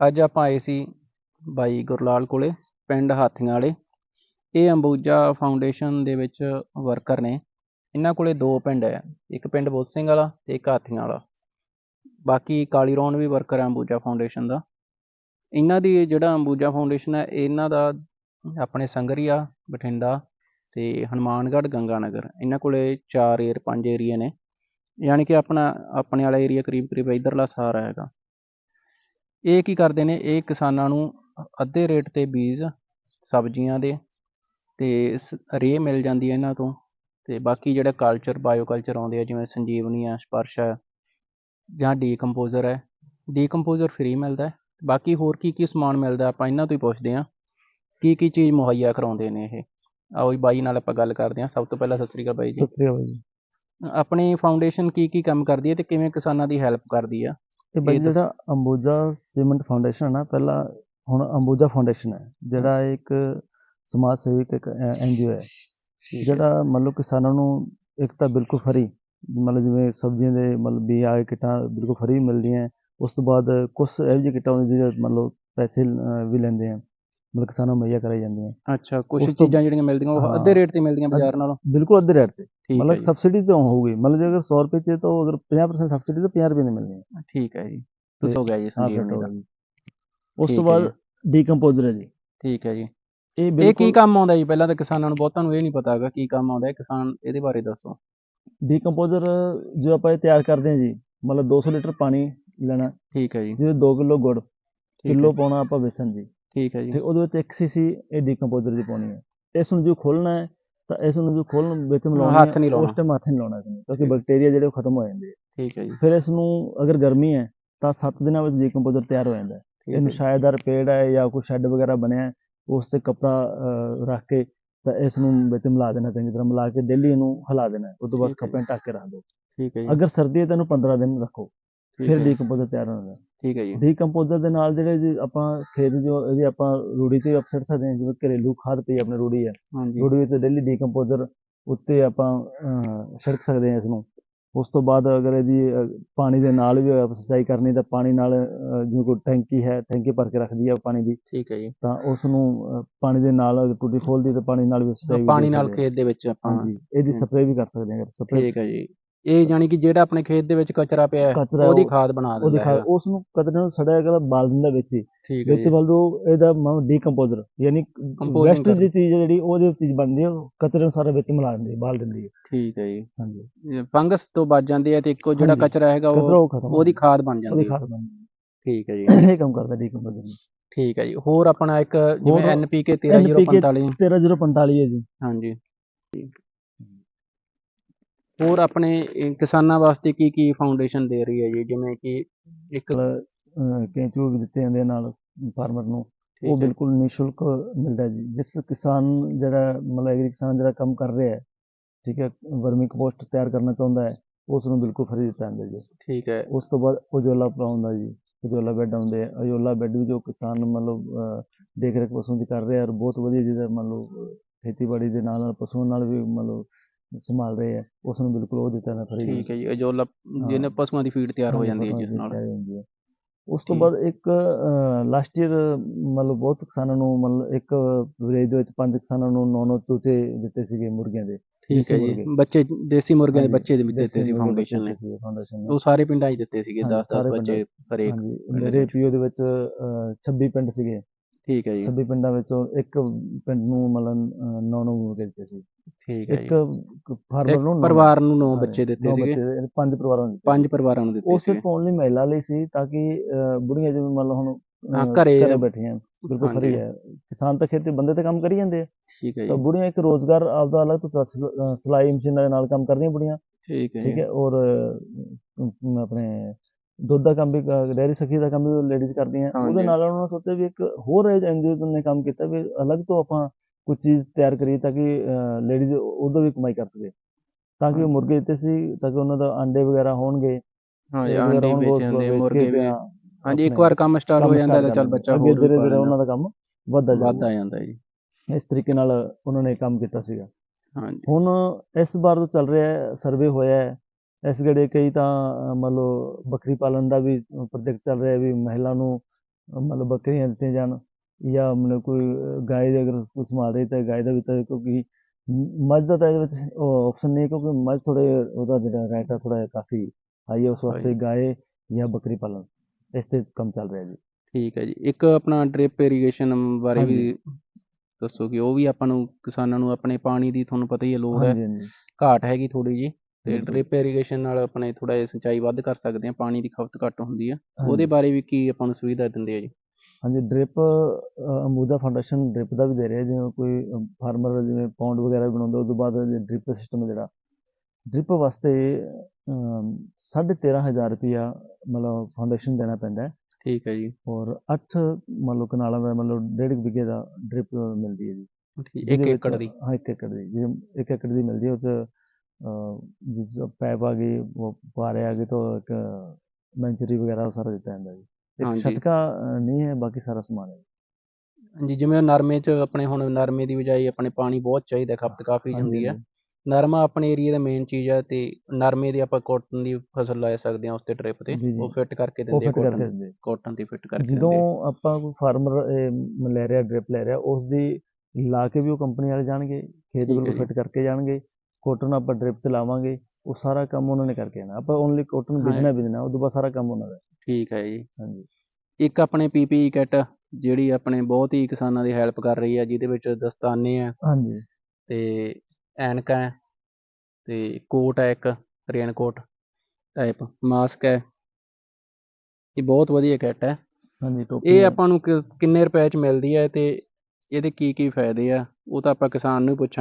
ਅੱਜ ਆਪਾਂ ਆਏ ਸੀ ਬਾਈ ਗੁਰਲਾਲ ਕੋਲੇ, ਪਿੰਡ ਹਾਥੀਆਂ ਵਾਲੇ। ਇਹ ਅੰਬੂਜਾ ਫਾਊਂਡੇਸ਼ਨ ਦੇ ਵਿੱਚ ਵਰਕਰ ਨੇ। ਇਹਨਾਂ ਕੋਲੇ ਦੋ ਪਿੰਡ ਹੈ ਇੱਕ ਪਿੰਡ ਬੋਧ ਸਿੰਘ ਵਾਲਾ ਤੇ ਇੱਕ ਹਾਥੀਆਂ ਵਾਲਾ। ਬਾਕੀ ਕਾਲੀ ਰੌਣ ਵੀ ਵਰਕਰ ਹੈ ਅੰਬੂਜਾ ਫਾਊਂਡੇਸ਼ਨ ਦਾ। ਇਹਨਾਂ ਦੀ ਜਿਹੜਾ ਅੰਬੂਜਾ ਫਾਊਂਡੇਸ਼ਨ ਹੈ ਇਹਨਾਂ ਦਾ ਆਪਣੇ ਸੰਗਰੀਆ, ਬਠਿੰਡਾ ਤੇ ਹਨੂਮਾਨਗੜ੍ਹ, ਗੰਗਾਨਗਰ। ਇਹਨਾਂ ਕੋਲੇ ਚਾਰ ਏਰ, ਪੰਜ ਏਰੀਏ ਨੇ। ਯਾਨੀ ਕਿ ਆਪਣਾ, ਆਪਣੇ ਵਾਲਾ ਏਰੀਆ ਕਰੀਬ ਕਰੀਬ ਇਧਰਲਾ ਸਾਰਾ ਹੈਗਾ। ਇਹ ਕੀ ਕਰਦੇ ਨੇ? ਇਹ ਕਿਸਾਨਾਂ ਨੂੰ ਅੱਧੇ ਰੇਟ ਤੇ ਬੀਜ ਸਬਜ਼ੀਆਂ ਦੇ ਤੇ ਰੇਹ ਮਿਲ ਜਾਂਦੀ ਹੈ ਇਹਨਾਂ ਤੋਂ ਤੇ ਬਾਕੀ ਜਿਹੜਾ ਕਲਚਰ ਬਾਇਓ ਕਲਚਰ ਆਉਂਦੇ ਆ ਜਿਵੇਂ ਸੰਜੀਵਨੀ ਆ ਸਪਰਸ਼ ਹੈ ਜਾਂ ਡੀਕੰਪੋਜ਼ਰ ਹੈ ਡੀਕੰਪੋਜ਼ਰ ਫ੍ਰੀ ਮਿਲਦਾ ਬਾਕੀ ਹੋਰ ਕੀ ਕੀ ਸਮਾਨ ਮਿਲਦਾ ਆਪਾਂ ਇਹਨਾਂ ਤੋਂ ਹੀ ਪੁੱਛਦੇ ਹਾਂ। ਕੀ ਕੀ ਚੀਜ਼ ਮੁਹੱਈਆ ਕਰਾਉਂਦੇ ਨੇ ਇਹ? ਆਓ ਜੀ ਬਾਈ ਨਾਲ ਆਪਾਂ ਗੱਲ ਕਰਦੇ ਹਾਂ। ਸਭ ਤੋਂ ਪਹਿਲਾਂ ਸਤਿ ਸ੍ਰੀ ਅਕਾਲ ਬਾਈ ਜੀ। ਸਤਿ ਸ੍ਰੀ ਅਕਾਲ ਜੀ। ਆਪਣੀ ਫਾਊਂਡੇਸ਼ਨ ਕੀ ਕੀ ਕੰਮ ਕਰਦੀ ਹੈ ਤੇ ਕਿਵੇਂ ਕਿਸਾਨਾਂ ਦੀ ਹੈਲਪ ਕਰਦੀ ਆ? ਇਹ ਬਾਈ ਇਹ ਦੱਸੋ। ਜਿਹੜਾ ਅੰਬੂਜਾ ਸੀਮੈਂਟ ਫਾਊਂਡੇਸ਼ਨ ਹੈ ਨਾ ਪਹਿਲਾਂ ਹੁਣ ਅੰਬੂਜਾ ਫਾਊਂਡੇਸ਼ਨ ਹੈ ਜਿਹੜਾ ਇੱਕ ਸਮਾਜ ਸੇਵਿਕ ਇੱਕ ਐਨਜੀਓ ਹੈ ਜਿਹੜਾ ਮਤਲਬ ਕਿਸਾਨਾਂ ਨੂੰ ਇੱਕ ਤਾਂ ਬਿਲਕੁਲ ਫਰੀ ਮਤਲਬ ਜਿਵੇਂ ਸਬਜ਼ੀਆਂ ਦੇ ਮਤਲਬ ਵੀ ਆ ਕਿੱਟਾਂ ਬਿਲਕੁਲ ਫਰੀ ਮਿਲਦੀਆਂ ਹੈ। ਉਸ ਤੋਂ ਬਾਅਦ ਕੁਝ ਇਹੋ ਜਿਹੀ ਕਿੱਟਾਂ ਹੁੰਦੀਆਂ ਜਿਹੜੇ ਮਤਲਬ ਪੈਸੇ ਅਹ, ਵੀ ਲੈਂਦੇ ਆ ਮਤਲਬ ਕਿਸਾਨਾਂ ਨੂੰ ਮੁਹੱਈਆ ਕਰਾਈ ਜਾਂਦੀਆਂ। ਅੱਛਾ ਕੁਝ ਉਸ ਤੋਂ- ਚੀਜ਼ਾਂ ਜਿਹੜੀਆਂ ਮਿਲਦੀਆਂ ਉਹ ਹਾਂ। ਅੱਧੇ ਰੇਟ ਤੇ ਮਿਲਦੀਆਂ ਬਾਜ਼ਾਰ ਨਾਲੋਂ? ਬਿਲਕੁਲ ਅੱਧੇ ਰੇਟ ਤੇ। ਠੀਕ ਹੈ ਮਤਲਬ ਜੀ। ਸਬਸਿਡੀ ਤਾਂ ਹੋਊਗੀ। ਮਤਲਬ ਜੇ ਅਗਰ 100 ਰੁਪਏ ਚ ਤਾਂ ਅਗਰ 50% ਸਬਸਿਡੀ ਤਾਂ 50 ਰੁਪਏ ਦੀ ਮਿਲਣੀ ਹੈ। ਠੀਕ ਹੈ ਜੀ। ਦੱਸੋ ਗਿਆ ਜੀ ਹਾਂ, ਜੀ। ਉਸ ਠੀਕ ਤੋਂ ਹੈ ਬਾਅਦ ਡੀਕੰਪੋਜ਼ਰ ਹੈ ਜੀ। ਠੀਕ ਹੈ ਜੀ। ਇਹ ਇਹ ਕੀ ਬਿਲਕੁਲ ਕੰਮ ਆਉਂਦਾ ਜੀ? ਪਹਿਲਾਂ ਤਾਂ ਕਿਸਾਨਾਂ ਨੂੰ ਬਹੁਤਾਂ ਨੂੰ ਇਹ ਨਹੀਂ ਪਤਾ ਹੈਗਾ ਕੀ ਕੰਮ ਆਉਂਦਾ ਹੈ। ਕਿਸਾਨ ਇਹਦੇ ਬਾਰੇ ਦੱਸੋ। ਡੀਕੰਪੋਜ਼ਰ ਜੋ ਆਪਾਂ ਇਹ ਤਿਆਰ ਕਰਦੇ ਹਾਂ ਜੀ ਮਤਲਬ 200 ਲੀਟਰ ਪਾਣੀ ਲੈਣਾ। ਠੀਕ ਹੈ ਜੀ। ਜਿਹਦੇ 2 ਕਿਲੋ ਗੁੜ ਠੀਕ ਕਿਲੋ ਹੈ ਪਾਉਣਾ ਆਪਾਂ ਵੇਸਣ ਜੀ। ਠੀਕ ਹੈ ਜੀ ਤੇ ਉਹਦੇ ਵਿੱਚ 1 ਸੀਸੀ ਇਹ ਡੀਕੰਪੋਜ਼ਰ ਦੀ ਪਾਉਣੀ ਹੈ ਇਸ ਨੂੰ ਜੋ ਖੋਲਣਾ ਹੈ ਤਾਂ ਇਸ ਨੂੰ ਜੋ ਖੋਲਣ ਵਿੱਚ ਮਿਲਾਉਣਾ ਹੱਥ ਨਹੀਂ ਲਾਉਣਾ। ਉਸ ਟਾਈਮ ਹੱਥ ਨਹੀਂ ਲਾਉਣਾ ਕਿਉਂਕਿ। ਬੈਕਟੀਰੀਆ ਜਿਹੜੇ ਉਹ ਖਤਮ ਹੋ ਜਾਂਦੇ ਆ ਠੀਕ ਹੈ ਜੀ ਫਿਰ ਇਸ ਨੂੰ ਅਗਰ ਗਰਮੀ ਹੈ ਤਾਂ 7 ਦਿਨਾਂ ਵਿੱਚ ਡੀਕੰਪੋਜ਼ਰ ਤਿਆਰ ਹੋ ਜਾਂਦਾ ਹੈ ਇਹਨੂੰ। ਛਾਇਦਾਰ ਪੇੜ ਹੈ ਜਾਂ ਕੋਈ ਸ਼ੈੱਡ ਵਗੈਰਾ ਬਣਿਆ ਹੈ, ਉਸ ਤੇ ਕਪੜਾ ਰੱਖ ਕੇ ਤਾਂ ਇਸ ਨੂੰ ਵਿੱਚ ਮਿਲਾ ਦੇਣਾ ਚੰਗੀ ਤਰ੍ਹਾਂ ਮਿਲਾ ਕੇ ਡੇਲੀ ਇਹਨੂੰ ਹਿਲਾ ਦੇਣਾ। ਉਸ ਤੋਂ ਬਾਅਦ। ਕੱਪੜੇ ਢੱਕ ਕੇ ਰੱਖ ਦਿਓ ਠੀਕ ਹੈ ਜੀ ਅਗਰ ਸਰਦੀ ਹੈ ਤਾਂ ਇਹਨੂੰ 15 ਦਿਨ ਰੱਖੋ ਫਿਰ ਡੀਕੰਪੋਜ਼ਰ ਤਿਆਰ ਹੋ ਜਾਂਦਾ ਠੀਕ ਹੈ ਜੀ। ਡੀਕੰਪੋਜ਼ਰ ਦੇ ਨਾਲ ਜਿਹੜੇ ਜੀ ਆਪਾਂ ਖੇਤ ਜੋ ਇਹਦੀ ਆਪਾਂ ਰੂੜੀ ਤੇ ਅਪਸਰ ਸਕਦੇ ਹਾਂ ਜਿਵੇਂ ਘਰੇਲੂ ਖਾਦ ਪਈ ਆਪਣੀ ਰੂੜੀ ਹੈ ਹਾਂਜੀ। ਰੂੜੀ ਵਿੱਚ ਡੇਲੀ ਡੀਕੰਪੋਜ਼ਰ ਉੱਤੇ ਆਪਾਂ ਛਿੜਕ ਸਕਦੇ ਹਾਂ ਇਸ ਨੂੰ ਉਸ ਤੋਂ ਬਾਅਦ ਅਗਰ ਇਹਦੀ ਪਾਣੀ ਦੇ ਨਾਲ ਵੀ ਆਪਾਂ ਸਿੰਚਾਈ ਕਰਨੀ ਤਾਂ ਪਾਣੀ ਨਾਲ ਜਿਵੇਂ ਕੋਈ ਟੈਂਕੀ ਹੈ ਟੈਂਕੀ ਭਰ ਕੇ ਰੱਖਦੀ ਹੈ ਪਾਣੀ ਦੀ ਠੀਕ ਹੈ ਜੀ। ਤਾਂ ਉਸ ਨੂੰ ਪਾਣੀ ਦੇ ਨਾਲ ਟੂਟੀ ਖੋਲਦੀ ਤਾਂ ਪਾਣੀ ਨਾਲ ਵੀ ਸਿੰਚਾਈ ਪਾਣੀ ਨਾਲ। ਖੇਤ ਦੇ ਵਿੱਚ ਆਪਾਂ ਇਹਦੀ। ਸਪਰੇਅ ਵੀ ਕਰ ਸਕਦੇ ਹਾਂ ਸਪਰੇਅ ਠੀਕ ਹੈ ਜੀ। ਇਹ ਜਾਨੀ ਕਿ ਜਿਹੜਾ ਆਪਣੇ ਖੇਤ ਦੇ ਵਿੱਚ ਕਚਰਾ ਪਿਆ ਹੈ ਕਚਰਾ ਉਹਦੀ ਉਹ- ਖਾਦ ਬਣਾ ਦਿੰਦਾ ਹੈ ਉਸ ਨੂੰ ਕਦੇ ਨੂੰ ਸੜਿਆ ਗਿਆ ਬਾਲ ਦਿੰਦਾ ਵਿੱਚ ਹੀ। ਠੀਕ ਹੈ ਵਿੱਚ ਜੀ। ਵੱਲ ਉਹ ਇਹਦਾ ਡੀਕੰਪੋਜ਼ਰ ਯਾਨੀ Composing ਵੈਸਟ ਕਰ- ਦੀ ਚੀਜ਼ ਹੈ ਜਿਹੜੀ ਉਹਦੀ ਚੀਜ਼ ਬਣਦੀ ਹੈ ਉਹ ਕਚਰੇ ਨੂੰ ਸਾਰਾ ਵਿੱਚ ਮਿਲਾ ਦਿੰਦੀ ਹੈ ਬਾਲ ਦਿੰਦੀ ਹੈ। ਠੀਕ ਹੈ ਜੀ। ਹਾਂਜੀ। ਫੰਗਸ ਤੋਂ ਬਚ ਜਾਂਦੇ ਆ ਤੇ ਇੱਕੋ ਜਿਹੜਾ ਹਾਂਜੀ। ਕਚਰਾ ਹੈਗਾ ਕਚਰਾ ਉਹ ਉਹ ਖਤਮ ਉਹਦੀ ਖਾਦ ਬਣ ਉਹਦੀ ਜਾਂਦੀ ਹੈ। ਖਾਦ ਬਣਦੀ ਠੀਕ ਹੈ ਜੀ। ਹੈ ਇਹ ਕੰਮ ਕਰਦਾ ਡੀਕੰਪੋਜ਼ਰ ਠੀਕ ਹੈ ਜੀ। ਹੋਰ ਆਪਣਾ ਇੱਕ ਜਿਵੇਂ NPK 13045 13045 ਹੈ ਜੀ। ਹਾਂਜੀ। ਹੋਰ ਆਪਣੇ ਕਿਸਾਨਾਂ ਵਾਸਤੇ ਕੀ ਕੀ ਫਾਊਂਡੇਸ਼ਨ ਦੇ ਰਹੀ ਹੈ ਜੀ? ਜਿਵੇਂ ਕਿ ਇੱਕ ਕੈਂਚੂ ਵੀ ਦਿੱਤੇ ਜਾਂਦੇ ਨਾਲ ਫਾਰਮਰ ਨੂੰ ਉਹ ਬਿਲਕੁਲ ਨਿਸ਼ੁਲਕ ਮਿਲਦਾ ਜੀ। ਜਿਸ ਕਿਸਾਨ ਜਿਹੜਾ ਮਤਲਬ ਐਗਰੀ ਕਿਸਾਨ ਜਿਹੜਾ ਕੰਮ ਕਰ ਰਿਹਾ ਹੈ ਠੀਕ ਹੈ ਵਰਮੀ ਕੰਪੋਸਟ ਤਿਆਰ ਕਰਨਾ ਚਾਹੁੰਦਾ ਹੈ ਉਸ ਨੂੰ ਬਿਲਕੁਲ ਫਰੀ ਦਿੱਤਾ ਜਾਂਦਾ ਜੀ। ਠੀਕ ਹੈ। ਉਸ ਤੋਂ ਬਾਅਦ ਉਜੋਲਾ ਪਾਉਂਦਾ ਜੀ। ਉਜੋਲਾ ਬੈੱਡ ਆਉਂਦੇ ਆ। ਉਜੋਲਾ ਬੈੱਡ ਵੀ ਜੋ ਕਿਸਾਨ ਮਤਲਬ ਦੇਖ ਰੇਖ ਪਸ਼ੂਆਂ ਦੀ ਕਰ ਰਿਹਾ ਔਰ ਬਹੁਤ ਵਧੀਆ ਜਿਹਦਾ ਮਤਲਬ ਖੇਤੀਬਾੜੀ ਦੇ ਨਾਲ ਨਾਲ ਪਸ਼ੂਆਂ ਨਾਲ ਵੀ ਮਤਲਬ ਸੰਭਾਲ ਰਹੇ ਆ ਉਸ ਨੂੰ ਬਿਲਕੁਲ ਉਹ ਦਿੱਤਾ ਨਾ ਫਰੀ ਠੀਕ ਹੈ ਜੀ ਅਜੋਲਾ ਜਿਹਨੇ ਪਸ਼ੂਆਂ ਦੀ ਫੀਡ ਤਿਆਰ ਹੋ ਜਾਂਦੀ ਹੈ ਜਿਸ ਨਾਲ ਹੋ ਹੈ। ਉਸ ਤੋਂ। ਬਾਅਦ ਇੱਕ ਲਾਸਟ ਈਅਰ ਮਤਲਬ ਬਹੁਤ ਕਿਸਾਨਾਂ ਨੂੰ ਮਤਲਬ ਇੱਕ ਵਿਲੇਜ ਦੇ ਵਿੱਚ ਪੰਜ ਕਿਸਾਨਾਂ ਨੂੰ ਨੌ ਨੌ ਚੂਚੇ ਦਿੱਤੇ ਸੀਗੇ ਮੁਰਗੀਆਂ ਦੇ ਠੀਕ ਹੈ ਜੀ। ਬੱਚੇ ਦੇਸੀ ਮੁਰਗਿਆਂ ਦੇ ਬੱਚੇ ਦੇ ਦਿੱਤੇ ਸੀ ਫਾਊਂਡੇਸ਼ਨ ਨੇ ਉਹ ਸਾਰੇ ਪਿੰਡਾਂ 'ਚ ਦਿੱਤੇ ਸੀਗੇ ਹਾਂਜੀ, 10 10 ਸਾਰੇ ਬੱਚੇ ਹਰੇਕ ਮੇਰੇ। ਪੀਓ ਦੇ ਵਿੱਚ ਅਹ, 26 ਪਿੰਡ ਸੀਗੇ ਠੀਕ ਹੈ ਜੀ। 26 ਪਿੰਡਾਂ ਵਿੱਚੋਂ ਇੱਕ ਪਿੰਡ ਨੂੰ ਮਤਲਬ ਨੌ ਨੌ ਮੁਰਗੇ ਦਿੱਤੇ ਸੀ। ਠੀਕ ਹੈ ਇੱਕ ਜੀ ਫਾਰਮਰ ਨੂੰ ਨੌ- ਪਰਿਵਾਰ ਨੂੰ 9 ਹਾਂਜੀ, ਬੱਚੇ ਦਿੱਤੇ ਨੌ ਸੀਗੇ। ਬੱਚੇ ਪੰਜ ਪਰਿਵਾਰਾਂ ਨੂੰ ਦਿੱਤੇ। ਪੰਜ ਪਰਿਵਾਰਾਂ ਨੂੰ ਦਿੱਤੇ ਉਹ ਸਿਰਫ ਓਨਲੀ ਮਹਿਲਾ ਲਈ ਸੀ ਤਾਂ ਕਿ ਬੁੜੀਆਂ ਜਿਵੇਂ ਮੰਨ ਲਓ ਹੁਣ ਹਾਂ, ਘਰੇ- ਬੈਠੀਆਂ ਬਿਲਕੁਲ। ਫਰੀ ਹੈ। ਕਿਸਾਨ ਤਾਂ ਖੇਤੀ ਬੰਦੇ ਤੇ ਕੰਮ ਕਰੀ ਜਾਂਦੇ ਆ। ਠੀਕ ਹੈ ਤਾਂ ਜੀ। ਬੁੜੀਆਂ ਇੱਕ ਰੋਜ਼ਗਾਰ ਆਪਦਾ ਅਲੱਗ ਤੋਂ ਸਿਲਾਈ ਮਸ਼ੀਨਾਂ ਦੇ ਨਾਲ ਕੰਮ ਕਰਦੀਆਂ ਬੁੜੀਆਂ। ਠੀਕ ਹੈ ਠੀਕ ਹੈ ਔਰ ਆਪਣੇ ਦੁੱਧ ਦਾ ਕੰਮ ਵੀ ਡੈਰੀ ਸਖੀ ਦਾ ਕੰਮ ਵੀ ਲੇਡੀਜ਼ ਕਰਦੀਆਂ। ਉਹਦੇ ਨਾਲ ਉਹਨਾਂ ਨੇ ਸੋਚਿਆ ਵੀ ਇੱਕ ਹੋਰ ਐਨਜੀਓ ਨੇ ਕੰਮ ਕੀਤਾ ਵੀ ਅਲੱਗ ਤੋਂ ਆਪਾਂ ਕੁਝ ਚੀਜ਼ ਤਿਆਰ ਕਰੀਏ ਤਾਂ ਕਿ ਲੇਡੀਜ਼ ਉਦੋਂ ਵੀ ਕਮਾਈ ਕਰ ਸਕੇ। ਤਾਂ ਕਿ। ਮੁਰਗੇ ਦਿੱਤੇ ਸੀ ਤਾਂ ਕਿ ਉਹਨਾਂ ਦਾ ਅੰਡੇ ਵਗੈਰਾ ਹੋਣਗੇ। ਹਾਂ ਜੀ ਆਂਡੇ ਹੋਣਗੇ, ਉਸ ਵੇਚ ਜਾਂਦੇ ਵੇਚ ਕੇ ਮੁਰਗੇ ਵੀ। ਹਾਂਜੀ ਇੱਕ ਵਾਰ ਕੰਮ ਸਟਾਰਟ ਹੋ ਜਾਂਦਾ ਤਾਂ ਚੱਲ ਬੱਚਾ ਹੋਰ ਵੀ ਧੀਰੇ ਪਾ ਧੀਰੇ ਲੈਂਦਾ। ਉਹਨਾਂ ਦਾ ਕੰਮ ਵੱਧਦਾ ਜਾਂਦਾ ਜੀ। ਇਸ ਤਰੀਕੇ ਨਾਲ ਉਹਨਾਂ ਨੇ ਕੰਮ ਕੀਤਾ ਸੀਗਾ। ਹਾਂਜੀ। ਹੁਣ ਇਸ ਵਾਰ ਚੱਲ ਰਿਹਾ ਸਰਵੇ ਹੋਇਆ ਹੈ ਇਸ ਗੜੇ ਕਈ ਤਾਂ ਮੰਨ ਲਓ ਬੱਕਰੀ ਪਾਲਣ ਦਾ ਵੀ ਪ੍ਰੋਜੈਕਟ ਚੱਲ ਰਿਹਾ ਵੀ ਮਹਿਲਾ ਨੂੰ ਅਹ ਮਤਲਬ ਬੱਕਰੀਆਂ ਦਿੱਤੀਆਂ ਜਾਣ ਜਾਂ ਮਤਲਬ ਕੋਈ ਗਾਏ ਦੇ ਅਗਰ ਸੰਭਾਲ ਰਹੀ ਤਾਂ ਗਾਏ ਦਾ ਵੀ ਤਾਂ ਕਿਉਂਕਿ ਮੱਝ ਦਾ ਤਾਂ ਇਹਦੇ ਵਿੱਚ ਆਪਸ਼ਨ ਨਹੀਂ ਕਿਉਂਕਿ ਮੱਝ ਥੋੜੇ ਉਹਦਾ ਜਿਹੜਾ ਰੇਟ ਆ ਥੋੜਾ ਕਾਫੀ ਹਾਈ ਹੈ ਉਸ ਵਾਸਤੇ। ਗਾਏ ਜਾਂ ਬੱਕਰੀ ਪਾਲਣ। ਇਸ ਤੇ ਕੰਮ ਚੱਲ ਰਿਹਾ ਜੀ। ਠੀਕ ਹੈ ਜੀ। ਇੱਕ ਆਪਣਾ ਡ੍ਰਿਪ ਇਰੀਗੇਸ਼ਨ ਬਾਰੇ ਵੀ। ਦੱਸੋ ਕਿ ਉਹ ਵੀ ਆਪਾਂ ਨੂੰ ਕਿਸਾਨਾਂ ਨੂੰ ਆਪਣੇ ਪਾਣੀ ਦੀ ਤੁਹਾਨੂੰ ਪਤਾ ਹੀ ਹੈ ਲੋੜ ਹੈ। ਘਾਟ ਹੈਗੀ ਥੋੜੀ ਜੀ ਤੇ। ਡ੍ਰਿਪ ਇਰੀਗੇਸ਼ਨ ਨਾਲ ਆਪਣੇ ਥੋੜਾ ਜਿਹਾ ਸਿੰਚਾਈ ਵੱਧ ਕਰ ਸਕਦੇ ਆ ਪਾਣੀ ਦੀ ਖਪਤ ਘੱਟ ਹੁੰਦੀ ਆ। ਉਹਦੇ ਬਾਰੇ ਵੀ ਕੀ ਆਪਾਂ ਨੂੰ ਸੁਵਿਧਾ ਦਿੰਦੇ ਆ ਜੀ? ਹਾਂਜੀ ਡ੍ਰਿਪ ਅਮੂਦਾ ਫਾਊਂਡੇਸ਼ਨ ਡ੍ਰਿਪ ਦਾ ਵੀ ਦੇ ਰਿਹਾ ਜਿਵੇਂ ਕੋਈ ਫਾਰਮਰ ਜਿਵੇਂ ਪੌਂਡ ਵਗੈਰਾ ਬਣਾਉਂਦਾ ਉਸ ਤੋਂ ਬਾਅਦ ਡ੍ਰਿਪ ਸਿਸਟਮ ਜਿਹੜਾ ਡ੍ਰਿਪ ਵਾਸਤੇ ਅਮ, ਸਾਢੇ ਤੇਰਾਂ ਹਜ਼ਾਰ ਰੁਪਇਆ ਮਤਲਬ ਫਾਊਂਡੇਸ਼ਨ ਦੇਣਾ ਪੈਂਦਾ ਹੈ। ਠੀਕ ਹੈ ਜੀ। ਔਰ 8 ਮੰਨ ਲਓ ਕਨਾਲਾਂ ਦਾ ਮਤਲਬ ਡੇਢ ਕੁ ਵਿਗੇ ਦਾ ਡ੍ਰਿਪ ਮਿਲਦੀ ਹੈ ਜੀ। ਠੀਕ ਇੱਕ ਏਕੜ ਦੀ। ਹਾਂ ਇੱਕ ਏਕੜ ਦੀ ਜਿਵੇਂ ਇੱਕ ਏਕੜ ਦੀ ਮਿਲਦੀ ਹੈ ਉਹ ਜਿਸ ਪੈਪ ਆ ਗਈ ਉਹ ਪਾਰੇ ਆ ਗਈ ਤਾਂ ਇੱਕ ਮੈਂਚਰੀ ਵਗੈਰਾ ਉਹ ਸਾਰਾ ਦਿੱਤਾ ਜਾਂਦਾ ਜੀ ਇੱਕ ਹਾਂਜੀ। ਛਟਕਾ ਨਹੀਂ ਹੈ ਬਾਕੀ ਸਾਰਾ ਸਮਾਨ ਹੈ ਹਾਂਜੀ ਜਿਵੇਂ ਨਰਮੇ 'ਚ ਆਪਣੇ ਹੁਣ ਨਰਮੇ ਦੀ ਬਜਾਈ ਆਪਣੇ ਪਾਣੀ ਬਹੁਤ ਚਾਹੀਦਾ ਖਪਤ ਕਾਫੀ ਹਾਂਜੀ, ਹੁੰਦੀ ਹੈ ਹਾਂਜੀ। ਨਰਮਾ ਆਪਣੇ ਏਰੀਆ ਦਾ ਮੇਨ ਚੀਜ਼ ਹੈ ਤੇ ਨਰਮੇ ਦੀ ਆਪਾਂ ਕੋਟਨ ਦੀ ਫਸਲ ਲਾ ਸਕਦੇ ਹਾਂ ਉਸ ਤੇ ਡ੍ਰਿਪ ਤੇ ਜੀ, ਜੀ। ਉਹ ਫਿੱਟ ਕਰਕੇ ਉਹ ਦਿੰਦੇ ਆ ਫਿੱਟ ਕਰਕੇ ਕੋਟਨ ਦਿੰਦੇ ਕੋਟਨ ਤੇ ਫਿੱਟ ਕਰਕੇ ਜਦੋਂ ਦਿੰਦੇ ਆ। ਆਪਾਂ ਕੋਈ ਫਾਰਮਰ ਲੈ ਰਿਹਾ ਡ੍ਰਿਪ ਲੈ ਰਿਹਾ ਉਸ ਦੀ ਲਾ ਕੇ ਵੀ ਉਹ ਕੰਪਨੀ ਵਾਲੇ ਜਾਣਗੇ ਖੇਤ ਠੀਕ ਹੈ ਬਿਲਕੁਲ ਜੀ। ਫਿੱਟ ਕਰਕੇ ਜਾਣਗੇ ਕੋਟਨ ਆਪਾਂ ਡ੍ਰਿਪ ਤੇ ਲਾਵਾਂਗੇ ਉਹ ਸਾਰਾ ਕੰਮ ਉਹਨਾਂ ਨੇ ਕਰਕੇ ਆਣਾ ਆਪਾਂ ਓਨਲੀ ਕੋਟਨ। ਬਿਜਣਾ ਬਿਜਣਾ ਉਹ ਤੋਂ ਬਾਅਦ ਸਾਰਾ ਕੰਮ ਉਹਨਾਂ ਦਾ। ਠੀਕ ਹੈ ਜੀ। ਹਾਂਜੀ। ਇੱਕ ਆਪਣੇ ਪੀਪੀ ਕਿੱਟ ਜਿਹੜੀ ਆਪਣੇ ਬਹੁਤ ਹੀ ਕਿਸਾਨਾਂ ਦੀ ਹੈਲਪ ਕਰ ਰਹੀ ਹੈ ਜਿਹਦੇ ਵਿੱਚ ਦਸਤਾਨੇ ਆ ਹਾਂਜੀ। ਤੇ ਐਨਕਾਂ ਹੈ ਤੇ ਕੋਟ ਹੈ ਇੱਕ ਰੇਨ ਕੋਟ ਟਾਈਪ ਮਾਸਕ ਹੈ। ਇਹ ਬਹੁਤ ਵਧੀਆ ਕਿੱਟ ਹੈ। ਹਾਂਜੀ ਟੋਪੀ ਇਹ। ਆਪਾਂ ਨੂੰ ਕਿ- ਕਿੰਨੇ ਰੁਪਏ ਚ ਮਿਲਦੀ ਹੈ ਤੇ ਇਹਦੇ ਕੀ ਕੀ ਫਾਇਦੇ ਆ ਉਹ ਤਾਂ ਆਪਾਂ ਕਿਸਾਨ ਨੂੰ ਹੀ ਪੁੱਛਾਂਗੇ।